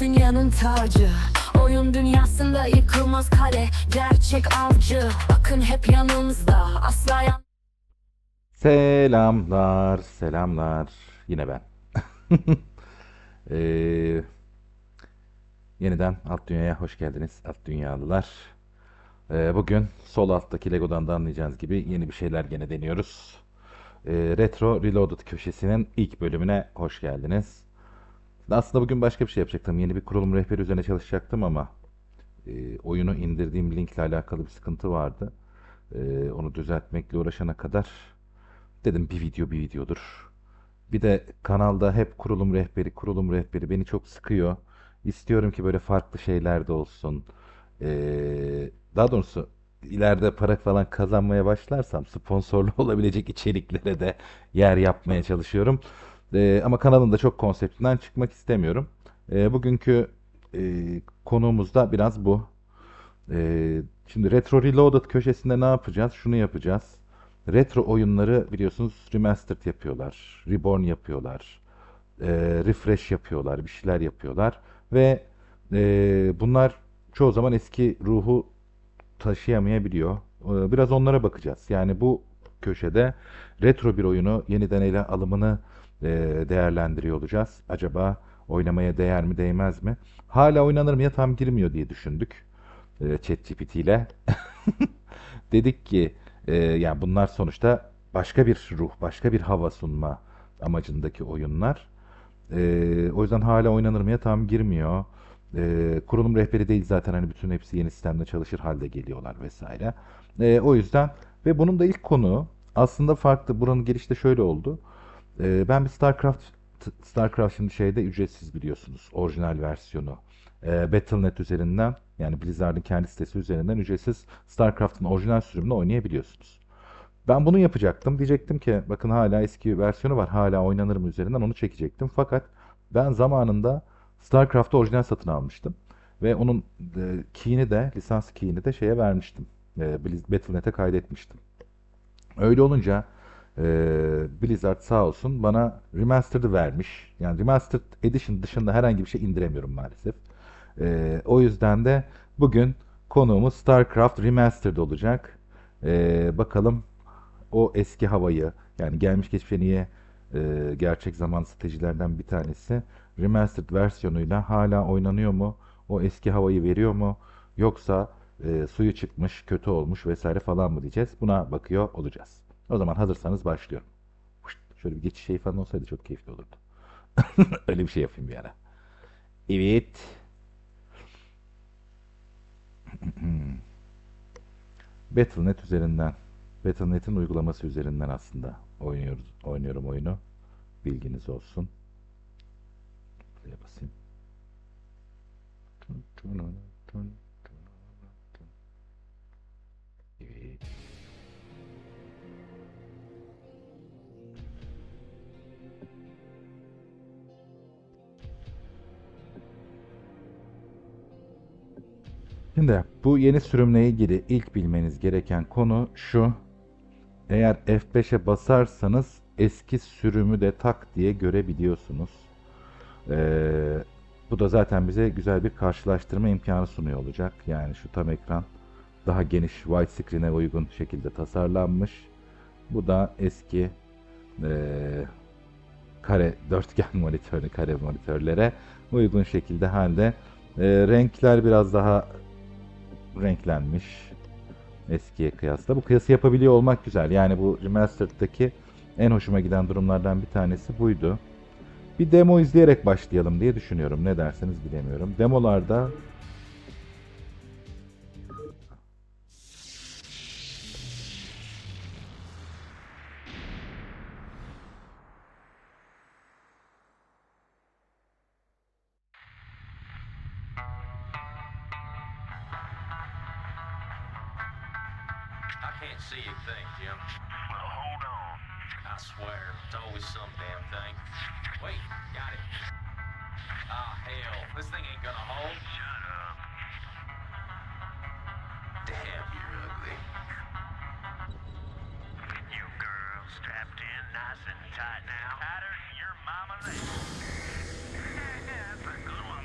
dünyanın tacı Oyun dünyasında yıkılmaz kale Gerçek avcı Bakın hep yanımızda Asla yan Selamlar, selamlar. Yine ben. Ee, yeniden Alt Dünya'ya hoş geldiniz Alt Dünyalılar. Ee, bugün sol alttaki Lego'dan da anlayacağınız gibi yeni bir şeyler gene deniyoruz. Ee, Retro Reloaded köşesinin ilk bölümüne hoş geldiniz. Aslında bugün başka bir şey yapacaktım. Yeni bir kurulum rehberi üzerine çalışacaktım ama e, oyunu indirdiğim linkle alakalı bir sıkıntı vardı. Ee, onu düzeltmekle uğraşana kadar Dedim bir video bir videodur. Bir de kanalda hep kurulum rehberi, kurulum rehberi beni çok sıkıyor. İstiyorum ki böyle farklı şeyler de olsun. Ee, daha doğrusu ileride para falan kazanmaya başlarsam sponsorlu olabilecek içeriklere de yer yapmaya çalışıyorum. Ee, ama kanalın da çok konseptinden çıkmak istemiyorum. Ee, bugünkü e, konuğumuz da biraz bu. Ee, şimdi Retro Reloaded köşesinde ne yapacağız? Şunu yapacağız. Retro oyunları biliyorsunuz remastered yapıyorlar, reborn yapıyorlar, e, refresh yapıyorlar, bir şeyler yapıyorlar ve e, bunlar çoğu zaman eski ruhu taşıyamayabiliyor. E, biraz onlara bakacağız. Yani bu köşede retro bir oyunu yeniden ele alımını e, değerlendiriyor olacağız. Acaba oynamaya değer mi değmez mi? Hala oynanır mı ya tam girmiyor diye düşündük e, ChatGPT ile. Dedik ki e, yani bunlar sonuçta başka bir ruh, başka bir hava sunma amacındaki oyunlar. E, o yüzden hala oynanır mıya tam girmiyor. E, kurulum rehberi değil zaten hani bütün hepsi yeni sistemde çalışır halde geliyorlar vesaire. E, o yüzden ve bunun da ilk konu aslında farklı. Buranın girişte şöyle oldu. E, ben bir StarCraft StarCraft şimdi şeyde ücretsiz biliyorsunuz. Orijinal versiyonu. E, Battle.net üzerinden yani Blizzard'ın kendi sitesi üzerinden ücretsiz StarCraft'ın orijinal sürümünü oynayabiliyorsunuz. Ben bunu yapacaktım. Diyecektim ki bakın hala eski versiyonu var. Hala oynanır mı üzerinden onu çekecektim. Fakat ben zamanında StarCraft'ı orijinal satın almıştım. Ve onun e, key'ini de, lisans key'ini de şeye vermiştim. E, Battle.net'e kaydetmiştim. Öyle olunca e, Blizzard sağ olsun bana Remastered'ı vermiş. Yani Remastered Edition dışında herhangi bir şey indiremiyorum maalesef. E, o yüzden de bugün konuğumuz StarCraft Remastered olacak. E, bakalım o eski havayı yani gelmiş geçmişe niye e, gerçek zaman stratejilerden bir tanesi Remastered versiyonuyla hala oynanıyor mu? O eski havayı veriyor mu? Yoksa e, suyu çıkmış, kötü olmuş vesaire falan mı diyeceğiz? Buna bakıyor olacağız. O zaman hazırsanız başlıyorum. Şöyle bir geçiş şey falan olsaydı çok keyifli olurdu. Öyle bir şey yapayım bir ara. Evet. Battle.net üzerinden, Battle.net'in uygulaması üzerinden aslında oynuyoruz, oynuyorum oyunu. Bilginiz olsun. Buraya basayım. Şimdi bu yeni sürümle ilgili ilk bilmeniz gereken konu şu. Eğer F5'e basarsanız eski sürümü de tak diye görebiliyorsunuz. Ee, bu da zaten bize güzel bir karşılaştırma imkanı sunuyor olacak. Yani şu tam ekran daha geniş widescreen'e uygun şekilde tasarlanmış. Bu da eski ee, kare dörtgen monitörü kare monitörlere uygun şekilde halde. Ee, renkler biraz daha renklenmiş eskiye kıyasla. Bu kıyası yapabiliyor olmak güzel. Yani bu Remastered'daki en hoşuma giden durumlardan bir tanesi buydu. Bir demo izleyerek başlayalım diye düşünüyorum. Ne derseniz bilemiyorum. Demolarda tight now. Tighter than your That's a good one,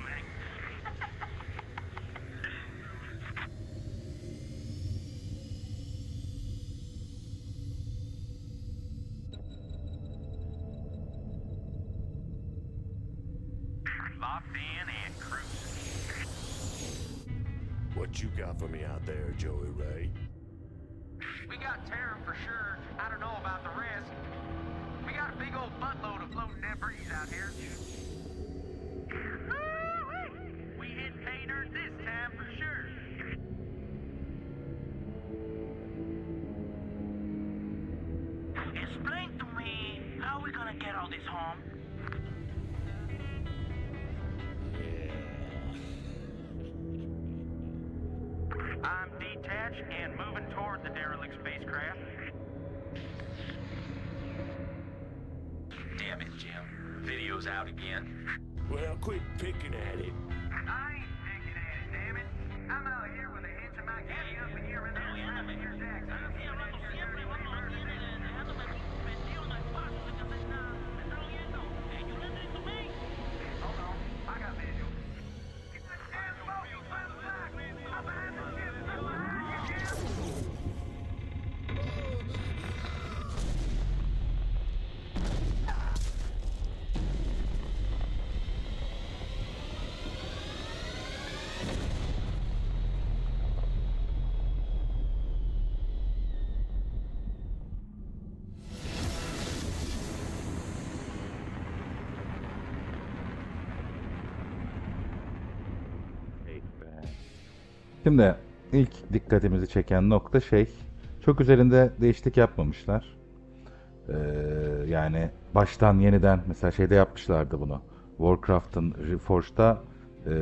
Locked in and cruising. What you got for me out there, Joey Ray? We got Tara for sure. Out again. Well, quit picking at it. Şimdi ilk dikkatimizi çeken nokta şey, çok üzerinde değişiklik yapmamışlar. Ee, yani baştan yeniden mesela şeyde yapmışlardı bunu. Warcraft'ın Reforged'da e,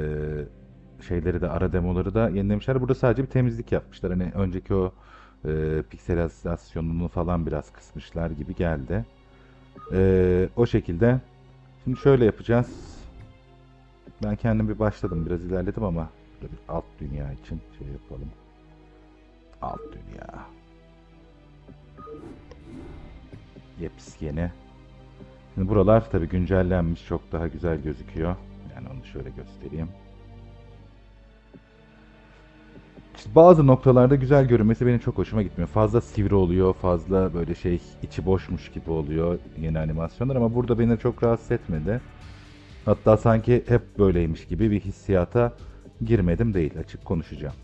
şeyleri de ara demoları da yenilemişler. Burada sadece bir temizlik yapmışlar. Hani önceki o e, pikselizasyonunu falan biraz kısmışlar gibi geldi. Ee, o şekilde. Şimdi şöyle yapacağız. Ben kendim bir başladım. Biraz ilerledim ama burada bir alt dünya için şey yapalım. Alt dünya. Yepyeni. Şimdi buralar tabi güncellenmiş. Çok daha güzel gözüküyor. Yani onu şöyle göstereyim. İşte bazı noktalarda güzel görünmesi benim çok hoşuma gitmiyor. Fazla sivri oluyor, fazla böyle şey içi boşmuş gibi oluyor yeni animasyonlar ama burada beni çok rahatsız etmedi. Hatta sanki hep böyleymiş gibi bir hissiyata girmedim değil açık konuşacağım.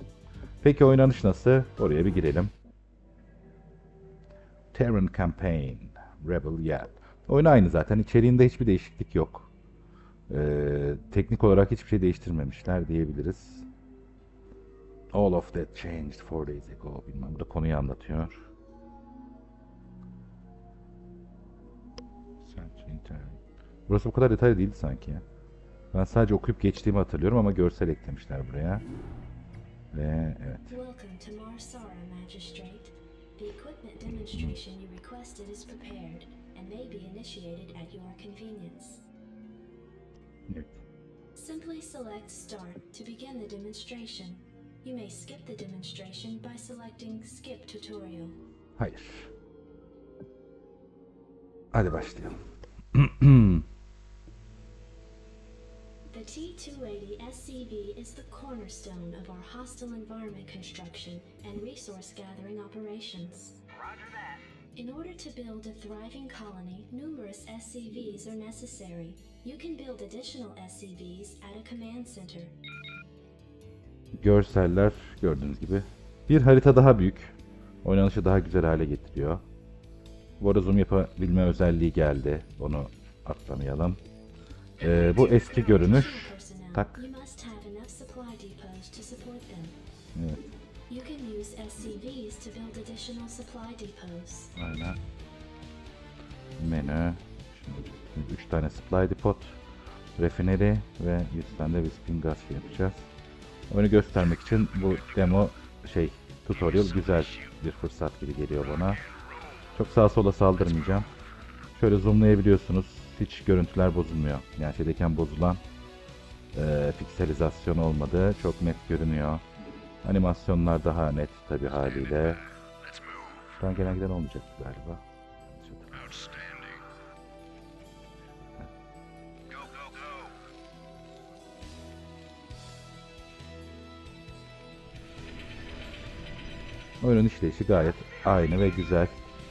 Peki oynanış nasıl? Oraya bir girelim. Terran Campaign, Rebel Yell. Oyun aynı zaten. İçeriğinde hiçbir değişiklik yok. Ee, teknik olarak hiçbir şey değiştirmemişler diyebiliriz. All of that changed four days ago. Bilmem bu da konuyu anlatıyor. Terran. Burası bu kadar detaylı değildi sanki ya. Ben sadece okuyup geçtiğimi hatırlıyorum ama görsel eklemişler buraya. Ve evet. Evet. Simply select Start to begin the demonstration. You may skip the demonstration by selecting Skip Tutorial. Hayır. Hadi başlayalım. The T-280 SCV is the cornerstone of our hostile environment construction and resource gathering operations. Roger that. In order to build a thriving colony, numerous SCVs are necessary. You can build additional SCVs at a command center. Görseller gördüğünüz gibi. Bir harita daha büyük. Oynanışı daha güzel hale getiriyor. Bu arada zoom yapabilme özelliği geldi. Onu atlamayalım. Ee, bu eski görünüş. Tak. Evet, aynen. Menü. Şimdi 3 tane supply depot, refinery ve 100 tane de Wisping gas yapacağız. Oyunu göstermek için bu demo şey tutorial güzel bir fırsat gibi geliyor bana. Çok sağa sola saldırmayacağım. Şöyle zoomlayabiliyorsunuz. Hiç görüntüler bozulmuyor. Yani şeydeyken bozulan eee pikselizasyon olmadı. Çok net görünüyor. Animasyonlar daha net tabi haliyle. Şu an gelen giden olmayacaktı galiba. Oyunun işleyişi gayet aynı ve güzel.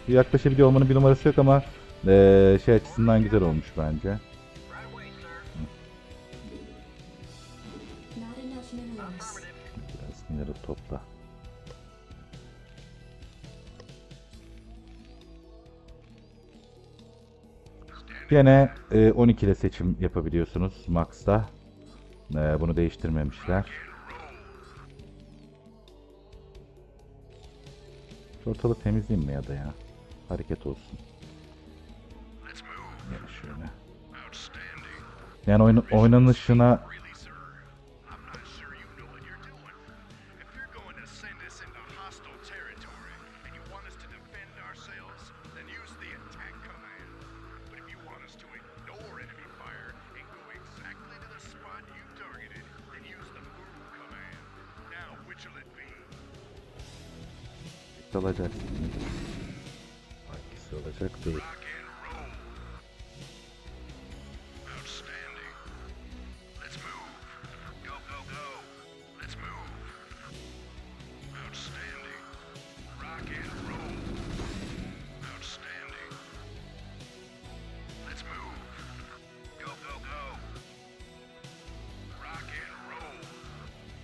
Yaklaşabiliyor olmanın bir numarası yok ama ee, şey açısından güzel olmuş bence. Biraz mineral topla. Yine e, 12 ile seçim yapabiliyorsunuz Max'ta. E, bunu değiştirmemişler. Ortalığı temizleyeyim mi ya da ya? Hareket olsun. Şöyle. Yani oyun, oynanışına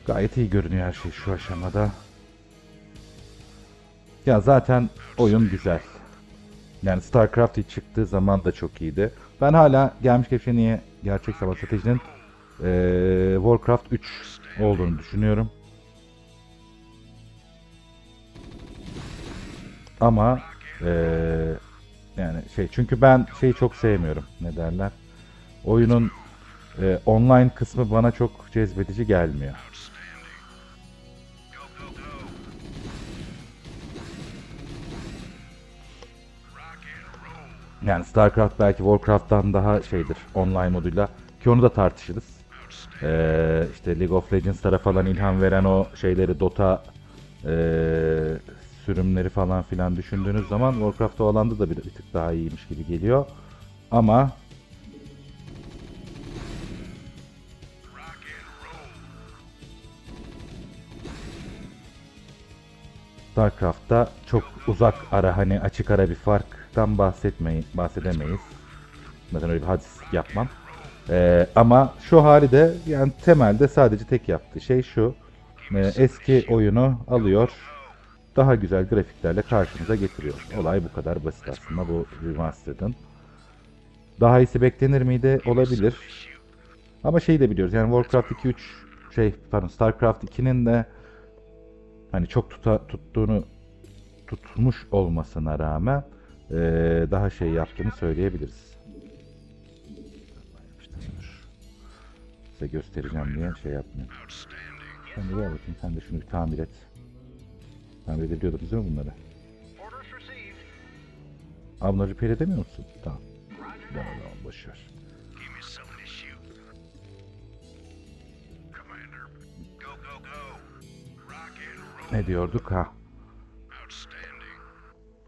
Gayet iyi görünüyor her şey şu aşamada. Ya zaten oyun güzel. Yani StarCraft ilk çıktığı zaman da çok iyiydi. Ben hala gelmiş geçen niye gerçek savaş stratejinin eee, Warcraft 3 olduğunu düşünüyorum. Ama eee, yani şey çünkü ben şeyi çok sevmiyorum. Ne derler? Oyunun eee, online kısmı bana çok cezbedici gelmiyor. Yani StarCraft belki Warcraft'tan daha şeydir online moduyla ki onu da tartışırız. Ee, işte League of Legends'lara falan ilham veren o şeyleri Dota ee, sürümleri falan filan düşündüğünüz zaman Warcraft o alanda da bir, bir tık daha iyiymiş gibi geliyor. Ama StarCraft'ta çok uzak ara hani açık ara bir farktan bahsetmeyi bahsedemeyiz. Zaten öyle bir hadis yapmam. Ee, ama şu hali de yani temelde sadece tek yaptığı şey şu. Ee, eski oyunu alıyor. Daha güzel grafiklerle karşımıza getiriyor. Olay bu kadar basit aslında bu remastered'ın. Daha iyisi beklenir miydi? Olabilir. Ama şeyi de biliyoruz yani Warcraft 2 3 şey pardon StarCraft 2'nin de hani çok tuta, tuttuğunu tutmuş olmasına rağmen eee, daha şey yaptığını söyleyebiliriz. Size göstereceğim diye şey yapmıyor. Sen de gel bakayım sen de şunu bir tamir et. Tamir edebiliyordunuz değil mi bunları? Abi bunları repair edemiyor musun? Tamam. Tamam tamam boşver. Give me something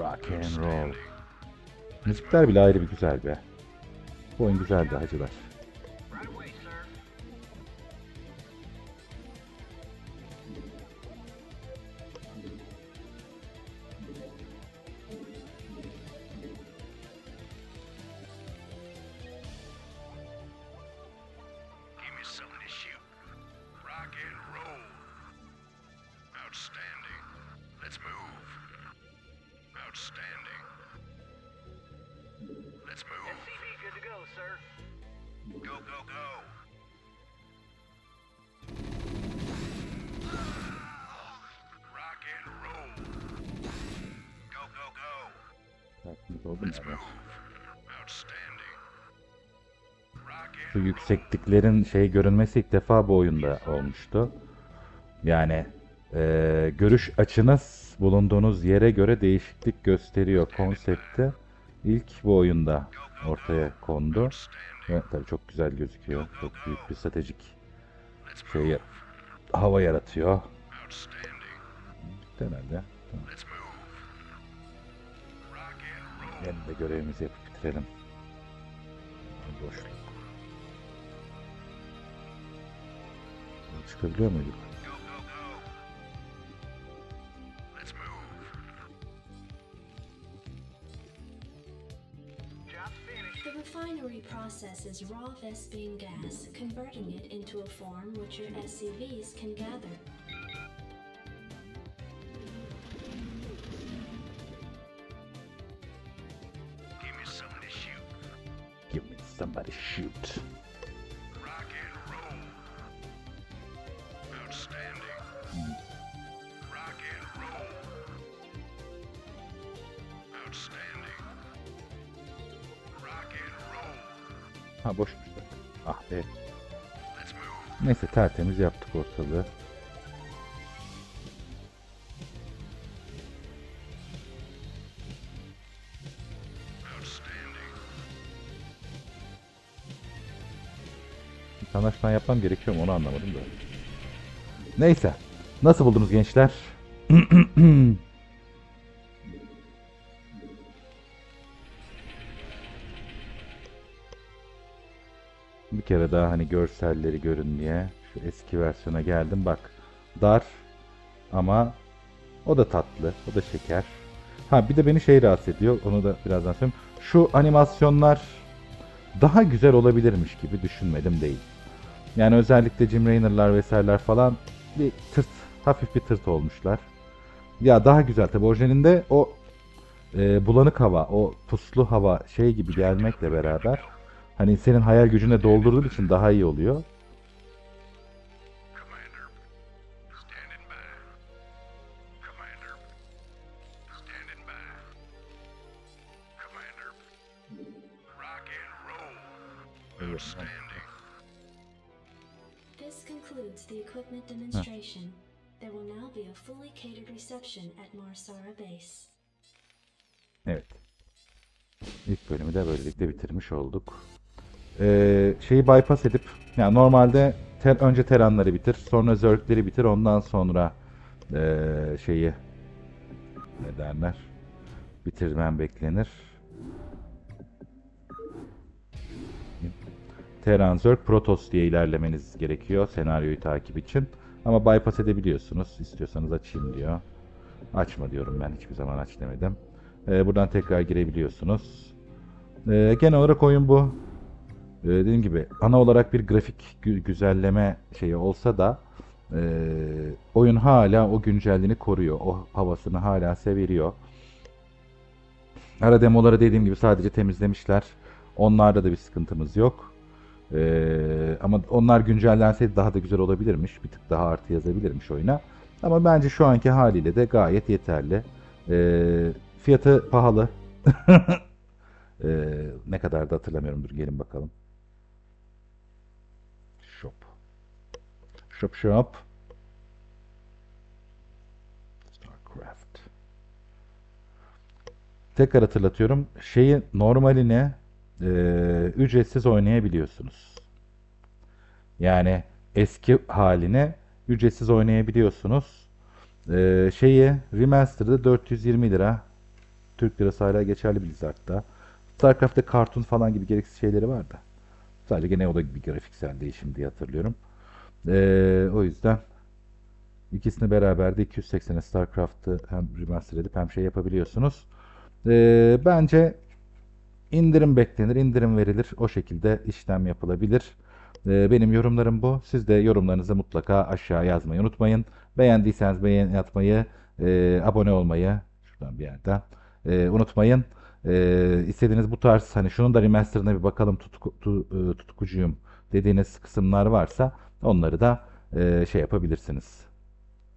Rock and roll. Müzikler bile ayrı bir güzel be. Bu oyun güzeldi hacılar. And yüksekliklerin şey görünmesi ilk defa bu oyunda olmuştu. Yani eee, görüş açınız bulunduğunuz yere göre değişiklik gösteriyor konsepti. İlk bu oyunda ortaya kondu. Ve tabii çok güzel gözüküyor. Çok büyük bir stratejik şey hava yaratıyor. Herhalde. Tamam. Let's move. Rock and roll. Yeni de görevimizi yapıp bitirelim. Boşluk. Çıkabiliyor muyduk? Go, go, go. Let's move. Job finished. The refinery processes raw Vespine gas, converting it into a form which your SCVs can gather. Ha boşmuş zaten. Ah be. Neyse tertemiz yaptık ortalığı. Outstanding. Bir anlaşma yapmam gerekiyor mu onu anlamadım da. Neyse. Nasıl buldunuz gençler? kere daha hani görselleri görün diye şu eski versiyona geldim. Bak dar ama o da tatlı, o da şeker. Ha bir de beni şey rahatsız ediyor. Onu da birazdan söyleyeyim. Şu animasyonlar daha güzel olabilirmiş gibi düşünmedim değil. Yani özellikle Jim Rayner'lar vesaireler falan bir tırt, hafif bir tırt olmuşlar. Ya daha güzel tabii orijinalinde o e, bulanık hava, o puslu hava şey gibi gelmekle beraber hani senin hayal gücüne doldurduğu için daha iyi oluyor. Commander. Standing by. Commander. Standing by. Commander. Rock and roll. Outstanding. This concludes the equipment demonstration. There will now be a fully catered reception at Marsara Base. Evet. İlk bölümü de böylelikle bitirmiş olduk. Ee, şeyi bypass edip yani normalde ter, önce teranları bitir, sonra zerkleri bitir, ondan sonra ee, şeyi ne derler bitirmen beklenir. Teran, Zerg, Protoss diye ilerlemeniz gerekiyor senaryoyu takip için. Ama bypass edebiliyorsunuz. İstiyorsanız açayım diyor. Açma diyorum ben hiçbir zaman aç demedim. Ee, buradan tekrar girebiliyorsunuz. Ee, genel olarak oyun bu. Ee, dediğim gibi ana olarak bir grafik gü- güzelleme şeyi olsa da ee, oyun hala o güncelliğini koruyor. O havasını hala seviliyor. Ara demoları dediğim gibi sadece temizlemişler. Onlarda da bir sıkıntımız yok. Ee, ama onlar güncellenseydi daha da güzel olabilirmiş. Bir tık daha artı yazabilirmiş oyuna. Ama bence şu anki haliyle de gayet yeterli. Ee, fiyatı pahalı. Ee, ne kadar da hatırlamıyorum. Dur gelin bakalım. Shop shop. Starcraft. Tekrar hatırlatıyorum. Şeyi normaline e, ücretsiz oynayabiliyorsunuz. Yani eski haline ücretsiz oynayabiliyorsunuz. E, şeyi Remastered'ı 420 lira. Türk lirası hala geçerli Blizzard'da. StarCraft'ta kartun falan gibi gereksiz şeyleri var da. Sadece gene o da bir grafiksel değişim diye hatırlıyorum. E, o yüzden ikisini beraber de 280'e StarCraft'ı hem remaster edip hem şey yapabiliyorsunuz. E, bence indirim beklenir, indirim verilir. O şekilde işlem yapılabilir. Ee, Benim yorumlarım bu. Siz de yorumlarınızı mutlaka aşağı yazmayı unutmayın. Beğendiyseniz beğen atmayı, e, abone olmayı şuradan bir yerden e, unutmayın. E, istediğiniz bu tarz hani şunun da remasterına bir bakalım tutku, tu- e, tutkucuyum dediğiniz kısımlar varsa onları da e, şey yapabilirsiniz.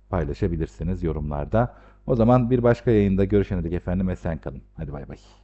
Paylaşabilirsiniz yorumlarda. O zaman bir başka yayında görüşene dek efendim esen kalın. Hadi bay bay.